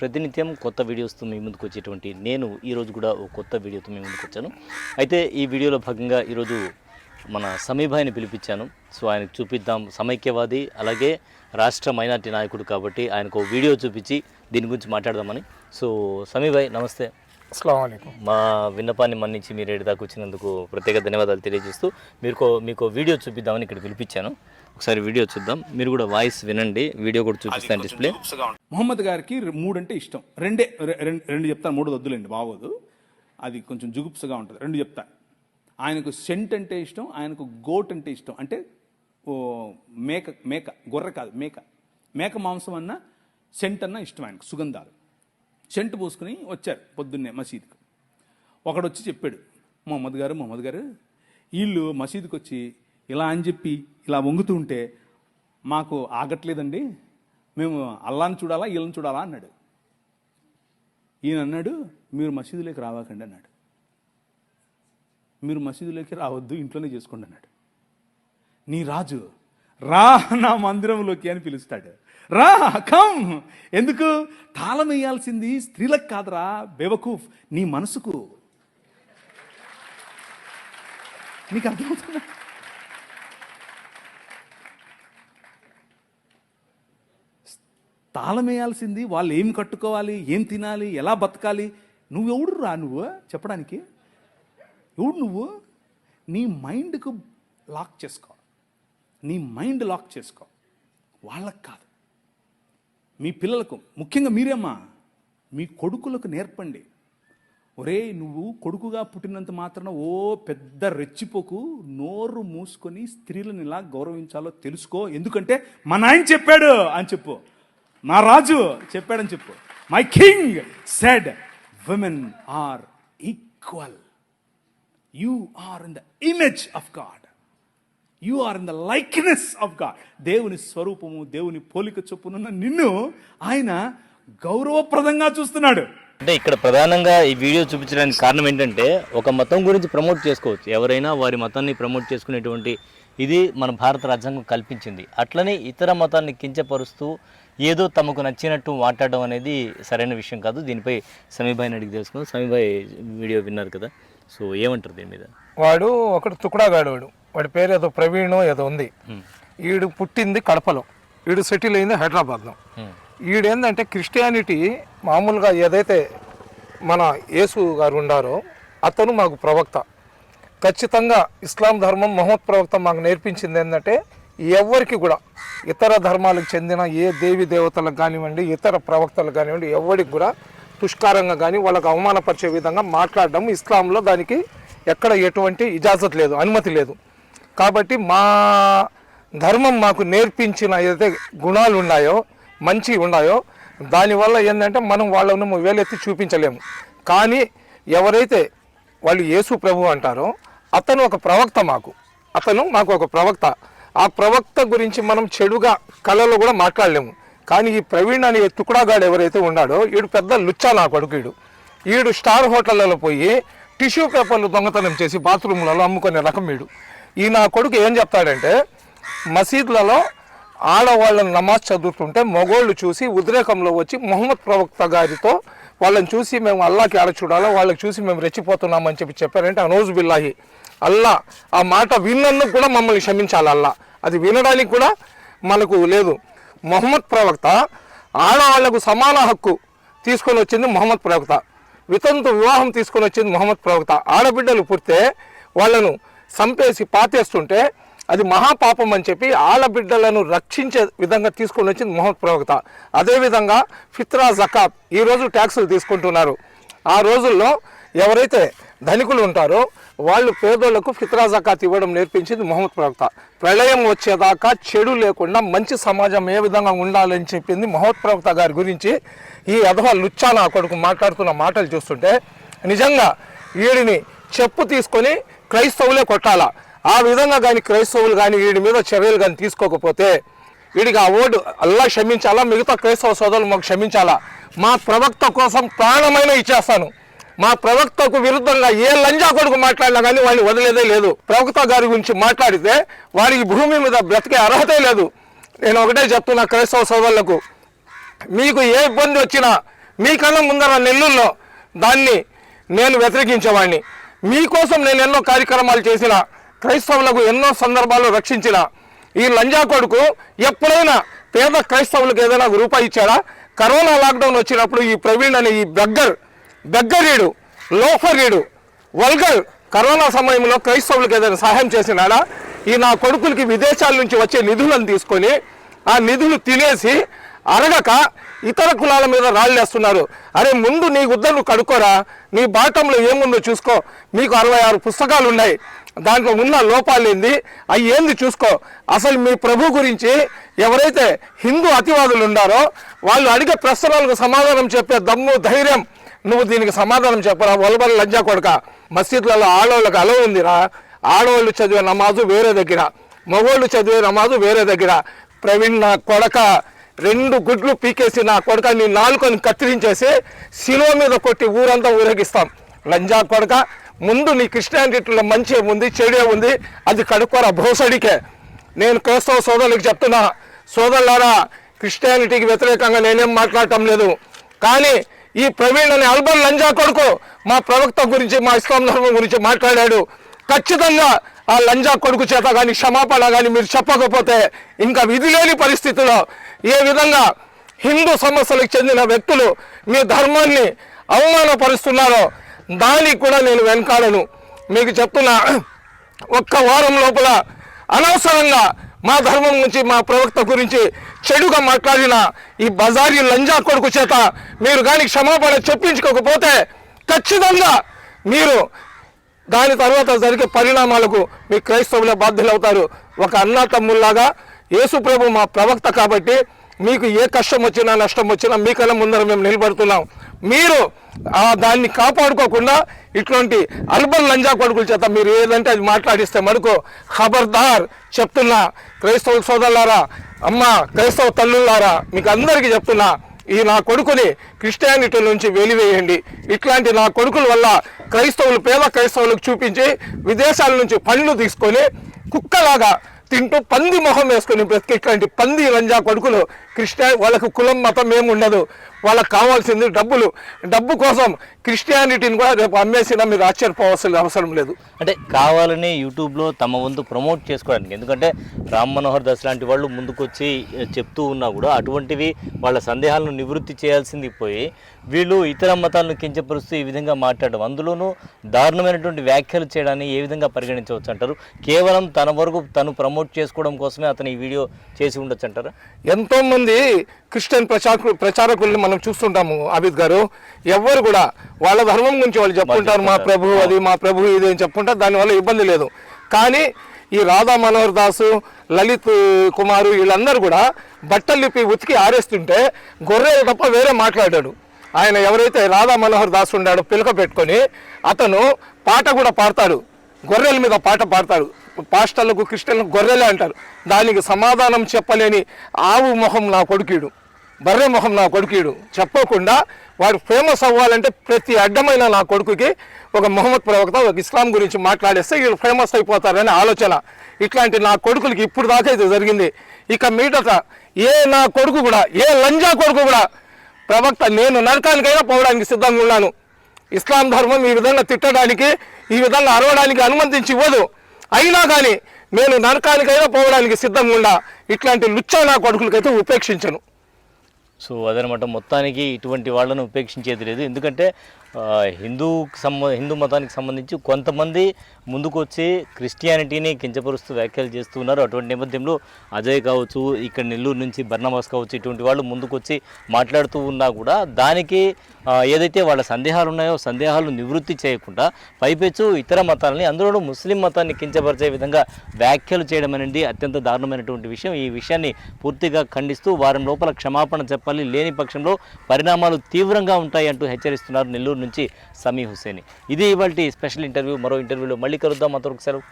ప్రతినిత్యం కొత్త వీడియోస్తో మీ ముందుకు వచ్చేటువంటి నేను ఈరోజు కూడా ఓ కొత్త వీడియోతో మీ ముందుకు వచ్చాను. అయితే ఈ వీడియోలో భాగంగా ఈరోజు మన సమీభాయిని పిలిపించాను. సో ఆయనకు చూపిద్దాం. సమైక్యవాది అలాగే రాష్ట్ర మైనార్టీ నాయకుడు కాబట్టి ఆయనకు ఓ వీడియో చూపించి దీని గురించి మాట్లాడదామని. సో సమీభాయ్ నమస్తే. అస్సలం మా విన్నపాన్ని మన్నించి మీరు ఏడు దాకా వచ్చినందుకు ప్రత్యేక ధన్యవాదాలు తెలియజేస్తూ మీకు మీకు వీడియో చూపిద్దామని ఇక్కడ పిలిపించాను. ఒకసారి వీడియో చూద్దాం. మీరు కూడా వాయిస్ వినండి. వీడియో కూడా చూపిస్తాను డిస్ప్లే. మొహమ్మద్ గారికి మూడంటే ఇష్టం. రెండే రె- రెండు చెప్తాను మూడు వద్దులేండి బాగోదు. అది కొంచెం జుగుప్సగా ఉంటుంది. రెండు చెప్తాను ఆయనకు సెంట్ అంటే ఇష్టం ఆయనకు గోట్ అంటే ఇష్టం. అంటే ఓ మేక మేక గొర్రె కాదు మేక. మేక మాంసం అన్న సెంట్ అన్న ఇష్టం ఆయనకు సుగంధాలు. సెంట్ పూసుకుని వచ్చారు పొద్దున్నే మసీదుకు. ఒకడు వచ్చి చెప్పాడు మొహమ్మద్ గారు మొహమ్మద్ గారు వీళ్ళు మసీదుకి వచ్చి ఇలా అని చెప్పి ఇలా వంగుతూ ఉంటే మాకు ఆగట్లేదండి. మేము అల్లాని చూడాలా వీళ్ళని చూడాలా అన్నాడు. ఈయన అన్నాడు మీరు మసీదులోకి రావాకండి అన్నాడు. మీరు మసీదులోకి రావద్దు ఇంట్లోనే చేసుకోండి అన్నాడు. నీ రాజు రా నా మందిరంలోకి అని పిలుస్తాడు. రా కమ్! ఎందుకు? తాళం వేయాల్సింది స్త్రీలకు కాదురా బేవకూఫ్ నీ మనసుకు. నీకు అర్థమవుతుందా? తాళం వేయాల్సింది వాళ్ళు ఏం కట్టుకోవాలి ఏం తినాలి ఎలా బతకాలి? నువ్వెవడు రా నువ్వు? చెప్పడానికి. ఎవడు నువ్వు? నీ మైండ్కు లాక్ చేసుకో. నీ మైండ్ లాక్ చేసుకో. వాళ్ళకు కాదు. మీ పిల్లలకు ముఖ్యంగా మీరేమ్మా మీ కొడుకులకు నేర్పండి. ఒరే నువ్వు కొడుకుగా పుట్టినంత మాత్రాన ఓ పెద్ద రెచ్చిపోకు నోరు మూసుకొని స్త్రీలను ఇలా గౌరవించాలో తెలుసుకో. ఎందుకంటే మా నాయన చెప్పాడు అని చెప్పు. నా రాజు చెప్పాడని చెప్పు. My king said women are equal you are in the image of God you are in the likeness of God దేవుని స్వరూపము దేవుని పోలిక చొప్పునున్న నిన్ను ఆయన గౌరవప్రదంగా చూస్తున్నాడు. అంటే ఇక్కడ ప్రధానంగా ఈ వీడియో చూపించడానికి కారణం ఏంటంటే ఒక మతం గురించి ప్రమోట్ చేసుకోవచ్చు. ఎవరైనా వారి మతాన్ని ప్రమోట్ చేసుకునేటువంటి ఇది మన భారత రాజ్యాంగం కల్పించింది. అట్లనే ఇతర మతాన్ని కించపరుస్తూ ఏదో తమకు నచ్చినట్టు మాట్లాడడం అనేది సరైన విషయం కాదు. దీనిపై సమీభాయిని అడిగి తెలుసుకుందాం. సమీభాయ్ వీడియో విన్నారు కదా. సో ఏమంటారు దీని మీద? వాడు ఒకడు తుకుడాగాడు వాడు. వాడి పేరు ఏదో ప్రవీణ్ ఏదో ఉంది. ఈడు పుట్టింది కడపలో. ఈడు సెటిల్ అయింది హైదరాబాద్లో. ఈడేందంటే క్రిస్టియానిటీ మామూలుగా ఏదైతే మన యేసు గారు ఉండారో అతను మాకు ప్రవక్త. ఖచ్చితంగా ఇస్లాం ధర్మం మహమ్మద్ ప్రవక్త మాకు నేర్పించింది ఏంటంటే ఎవరికి కూడా ఇతర ధర్మాలకు చెందిన ఏ దేవి దేవతలకు కానివ్వండి ఇతర ప్రవక్తలకు కానివ్వండి ఎవరికి కూడా తుష్కారంగా కానీ వాళ్ళకు అవమానపరిచే విధంగా మాట్లాడడం ఇస్లాంలో దానికి ఎక్కడ ఎటువంటి ఇజాజత్ లేదు అనుమతి లేదు. కాబట్టి మా ధర్మం మాకు నేర్పించిన ఏదైతే గుణాలు ఉన్నాయో మంచి ఉన్నాయో దానివల్ల ఏంటంటే మనం వాళ్ళను వేలెత్తి చూపించలేము. కానీ ఎవరైతే వాళ్ళు యేసు ప్రభు అంటారో అతను ఒక ప్రవక్త మాకు. అతను మాకు ఒక ప్రవక్త. ఆ ప్రవక్త గురించి మనం చెడుగా కళలో కూడా మాట్లాడలేము. కానీ ఈ ప్రవీణ్ అనే తుకుడాగాడు ఎవరైతే ఉన్నాడో ఈడు పెద్ద లుచ్చా నా కొడుకు ఈడు. ఈడు స్టార్ హోటళ్ళలో పోయి టిష్యూ పేపర్లు దొంగతనం చేసి బాత్రూంలలో అమ్ముకునే రకం వీడు ఈ నా కొడుకు ఏం చెప్తాడంటే మసీదులలో ఆడవాళ్ళని నమాజ్ చదువుతుంటే మగోళ్ళు చూసి ఉద్రేకంలో వచ్చి మొహమ్మద్ ప్రవక్త గారితో వాళ్ళని చూసి మేము అల్లాకి ఆడ చూడాలో? వాళ్ళకి చూసి మేము రెచ్చిపోతున్నామని చెప్పి చెప్పారంటే అనోజు బిల్లాహి అల్లా ఆ మాట విన్నందుకు కూడా మమ్మల్ని క్షమించాలి అల్లా. అది వినడానికి కూడా మనకు లేదు. మొహమ్మద్ ప్రవక్త ఆడవాళ్ళకు సమాన హక్కు తీసుకొని వచ్చింది మొహమ్మద్ ప్రవక్త. వితంతు వివాహం తీసుకొని వచ్చింది మొహమ్మద్ ప్రవక్త. ఆడబిడ్డలు పుడితే వాళ్ళను చంపేసి పాతేస్తుంటే అది మహాపాపం అని చెప్పి ఆడబిడ్డలను రక్షించే విధంగా తీసుకొని వచ్చింది మొహమ్మద్ ప్రవక్త. అదేవిధంగా ఫిత్రా జకాత్ ఈ రోజు ట్యాక్సులు తీసుకుంటున్నారు. ఆ రోజుల్లో ఎవరైతే ధనికులు ఉంటారో వాళ్ళు పేదోళ్ళకు ఫిత్రా జకాత్ ఇవ్వడం నేర్పించింది మొహమ్మద్ ప్రవక్త. ప్రళయం వచ్చేదాకా చెడు లేకుండా మంచి సమాజం ఏ విధంగా ఉండాలని చెప్పింది మొహమ్మద్ ప్రవక్త గారి గురించి ఈ అధవ లుచ్చా నా కొడుకు మాట్లాడుతున్న మాటలు చూస్తుంటే నిజంగా వీడిని చెప్పు తీసుకొని క్రైస్తవులే కొట్టాలా? ఆ విధంగా కానీ క్రైస్తవులు కానీ వీడి మీద చర్యలు కానీ తీసుకోకపోతే వీడికి ఆ ఓటు అల్లా క్షమించాలా? మిగతా క్రైస్తవ సోదరులు మాకు క్షమించాలా? మా ప్రవక్త కోసం ప్రాణమైన ఇచ్చేస్తాను. మా ప్రవక్తకు విరుద్ధంగా ఏ లంజా కొడుకు మాట్లాడినా కానీ వాడిని వదిలేదే లేదు. ప్రవక్త గారి గురించి మాట్లాడితే వాడికి భూమి మీద బ్రతికే అర్హతే లేదు. నేను ఒకటే చెప్తున్నా క్రైస్తవ సోదరులకు మీకు ఏ ఇబ్బంది వచ్చినా మీకన్నా ముందర నెల్లూరులో దాన్ని నేను వ్యతిరేకించేవాడిని. మీకోసం నేను ఎన్నో కార్యక్రమాలు చేసిన క్రైస్తవులకు ఎన్నో సందర్భాల్లో రక్షించిన ఈ లంజా కొడుకు ఎప్పుడైనా పేద క్రైస్తవులకు ఏదైనా రూపాయి ఇచ్చారా కరోనా లాక్డౌన్ వచ్చినప్పుడు ఈ ప్రవీణ్ అనే ఈ బెగ్గర్ బెగ్గరీడు లోఫరీడు వల్గర్ కరోనా సమయంలో క్రైస్తవులకు ఏదైనా సహాయం చేసినాడా? ఈ నా కొడుకులకి విదేశాల నుంచి వచ్చే నిధులను తీసుకొని ఆ నిధులు తినేసి అరగక ఇతర కులాల మీద రాళ్ళేస్తున్నారు అరే ముందు నీ గుద్దలు కడుక్కోరా. నీ బాటంలో ఏముందో చూసుకో. మీకు అరవై ఆరు పుస్తకాలు ఉన్నాయి. దాంట్లో ఉన్న లోపాలు ఏంది? అవి ఏంది చూసుకో. అసలు మీ ప్రభు గురించి ఎవరైతే హిందూ అతివాదులు ఉన్నారో వాళ్ళు అడిగే ప్రశ్నలకు సమాధానం చెప్పే దమ్ము ధైర్యం నువ్వు దీనికి సమాధానం చెప్పరా? వలబల లంజా కొడక. మసీద్లలో ఆడవాళ్ళకి అలవ ఉందిరా. ఆడవాళ్ళు చదివే నమాజు వేరే దగ్గర. మగవాళ్ళు చదివే నమాజు వేరే దగ్గర. ప్రవీణ్ నా కొడక రెండు గుడ్లు పీకేసి నా కొడక నీ నాలుకని కత్తిరించేసి శిలువ మీద కొట్టి ఊరంతా ఊరేగిస్తాం. లంజా కొడక ముందు నీ క్రిస్టియానిటీలో మంచి ఉంది చెడే ఉంది అది కడుక్కోరా భోసడికే. నేను క్రైస్తవ సోదరులకు చెప్తున్నా సోదరులారా క్రిస్టియానిటీకి వ్యతిరేకంగా నేనేం మాట్లాడటం లేదు. కానీ ఈ ప్రవీణ్ అనే అల్బన్ లంజా కొడుకు మా ప్రవక్త గురించి మా ఇస్లాం ధర్మం గురించి మాట్లాడాడు. ఖచ్చితంగా ఆ లంజా కొడుకు చేత కానీ క్షమాపణ కానీ మీరు చెప్పకపోతే ఇంకా విధి లేని పరిస్థితిలో ఏ విధంగా హిందూ సమస్యలకు చెందిన వ్యక్తులు మీ ధర్మాన్ని అవమానపరుస్తున్నారో దానికి కూడా నేను వెనకాలను మీకు చెప్తున్నా ఒక్క వారం లోపల అనవసరంగా మా ధర్మం గురించి మా ప్రవక్త గురించి చెడుగా మాట్లాడిన ఈ బజారీ లంజా కొడుకు చేత మీరు కానీ క్షమాపణ చెప్పించుకోకపోతే ఖచ్చితంగా మీరు దాని తర్వాత జరిగే పరిణామాలకు మీ క్రైస్తవుల బాధ్యులు అవుతారు ఒక అన్నా తమ్ముల్లాగా యేసు మా ప్రవక్త కాబట్టి మీకు ఏ కష్టం వచ్చినా నష్టం వచ్చినా మీకన్నా ముందర మేము నిలబడుతున్నాం. మీరు ఆ దాన్ని కాపాడుకోకుండా ఇటువంటి అల్బన్ లంజా కొడుకుల చేత మీరు ఏదంటే అది మాట్లాడిస్తే మడుకో ఖబర్దార్ చెప్తున్నా. క్రైస్తవ సోదరులారా అమ్మ క్రైస్తవ తల్లులారా మీకు అందరికీ చెప్తున్నా. ఈ నా కొడుకుని క్రిస్టియానిటీ నుంచి వెలివేయండి. ఇట్లాంటి నా కొడుకుల వల్ల క్రైస్తవులు పేద క్రైస్తవులకు చూపించి విదేశాల నుంచి పండ్లు తీసుకొని కుక్కలాగా తింటూ పంది మొహం వేసుకొని బ్రతికి ఇట్లాంటి పంది రంజా కొడుకులు క్రిస్టియా వాళ్ళకు కులం మతం ఏమి ఉండదు వాళ్ళకి కావాల్సింది డబ్బులు. డబ్బు కోసం క్రిస్టియానిటీని కూడా రేపు అమ్మేసినా మీరు ఆశ్చర్యపోవాల్సిన అవసరం లేదు. అంటే కావాలని యూట్యూబ్లో తమ వంతు ప్రమోట్ చేసుకోవడానికి. ఎందుకంటే రామ్ మనోహర్ దాస్ లాంటి వాళ్ళు ముందుకొచ్చి చెప్తూ ఉన్నా కూడా అటువంటివి వాళ్ళ సందేహాలను నివృత్తి చేయాల్సింది పోయి వీళ్ళు ఇతర మతాలను కించపరుస్తూ ఈ విధంగా మాట్లాడడం. అందులోనూ దారుణమైనటువంటి వ్యాఖ్యలు చేయడాన్ని ఏ విధంగా పరిగణించవచ్చు అంటారు? కేవలం తన వరకు తను ప్రమోట్ చేసుకోవడం కోసమే అతను ఈ వీడియో చేసి ఉండొచ్చు అంటారా? ఎంతో మంది క్రిస్టియన్ ప్రచారకులు ప్రచారకుల్ని మనం చూస్తుంటాము ఆబిద్ గారు. ఎవ్వరు కూడా వాళ్ళ ధర్మం గురించి వాళ్ళు చెప్పుకుంటారు మా ప్రభు అది మా ప్రభు ఇది అని చెప్పుకుంటారు దానివల్ల ఇబ్బంది లేదు. కానీ ఈ రాధా మనోహర్ దాసు లలిత్ కుమారు వీళ్ళందరూ కూడా బట్టలు లిప్పి ఉతికి ఆరేస్తుంటే గొర్రెలు తప్ప వేరే మాట్లాడాడు. ఆయన ఎవరైతే రాధా మనోహర్ దాస్ ఉన్నాడో పిలక పెట్టుకొని అతను పాట కూడా పాడతాడు. గొర్రెల మీద పాట పాడతాడు. పాస్టర్లకు క్రిస్టియన్లకు గొర్రెలే అంటారు. దానికి సమాధానం చెప్పలేని ఆవు మొహం నా కొడుకీడు బర్రె మొహం నా కొడుకీడు చెప్పకుండా వాడు ఫేమస్ అవ్వాలంటే ప్రతి అడ్డమైన నా కొడుకుకి ఒక మొహమ్మద్ ప్రవక్త ఒక ఇస్లాం గురించి మాట్లాడేస్తే వీళ్ళు ఫేమస్ అయిపోతారనే ఆలోచన. ఇట్లాంటి నా కొడుకులకి ఇప్పుడు దాకా ఇది జరిగింది. ఇక మీదట ఏ నా కొడుకు కూడా ఏ లంజా కొడుకు కూడా ప్రవక్త నేను నరకానికైనా పోవడానికి సిద్ధంగా ఉన్నాను. ఇస్లాం ధర్మం ఈ విధంగా తిట్టడానికి ఈ విధంగా అరవడానికి అనుమతించి ఇవ్వదు. అయినా కానీ నేను నరకానికైనా పోవడానికి సిద్ధంగా ఉండా ఇట్లాంటి లుచ్చా నా కొడుకులకైతే ఉపేక్షించను. సో అదనమాట. మొత్తానికి ఇటువంటి వాళ్ళను ఉపేక్షించేది లేదు. ఎందుకంటే ఆ, హిందూకి సంబ హిందూ మతానికి సంబంధించి కొంతమంది ముందుకొచ్చి క్రిస్టియానిటీని కించపరుస్తూ వ్యాఖ్యలు చేస్తూ ఉన్నారు. అటువంటి నేపథ్యంలో అజయ్ కావచ్చు ఇక్కడ నెల్లూరు నుంచి బర్ణమాస్ కావచ్చు ఇటువంటి వాళ్ళు ముందుకొచ్చి మాట్లాడుతూ ఉన్నా కూడా దానికి ఏదైతే వాళ్ళ సందేహాలు ఉన్నాయో సందేహాలు నివృత్తి చేయకుండా పైపెచ్చు ఇతర మతాలని అందులో ముస్లిం మతాన్ని కించపరిచే విధంగా వ్యాఖ్యలు చేయడం అనేది అత్యంత దారుణమైనటువంటి విషయం. ఈ విషయాన్ని పూర్తిగా ఖండిస్తూ వారం లోపల క్షమాపణ చెప్పాలి లేని పక్షంలో పరిణామాలు తీవ్రంగా ఉంటాయి అంటూ హెచ్చరిస్తున్నారు నెల్లూరు నుంచి సమీ హుసేని. ఇది ఇవాళ స్పెషల్ ఇంటర్వ్యూ. మరో ఇంటర్వ్యూలో మళ్ళీ కలుద్దాం. అంతవరకు సెలవు.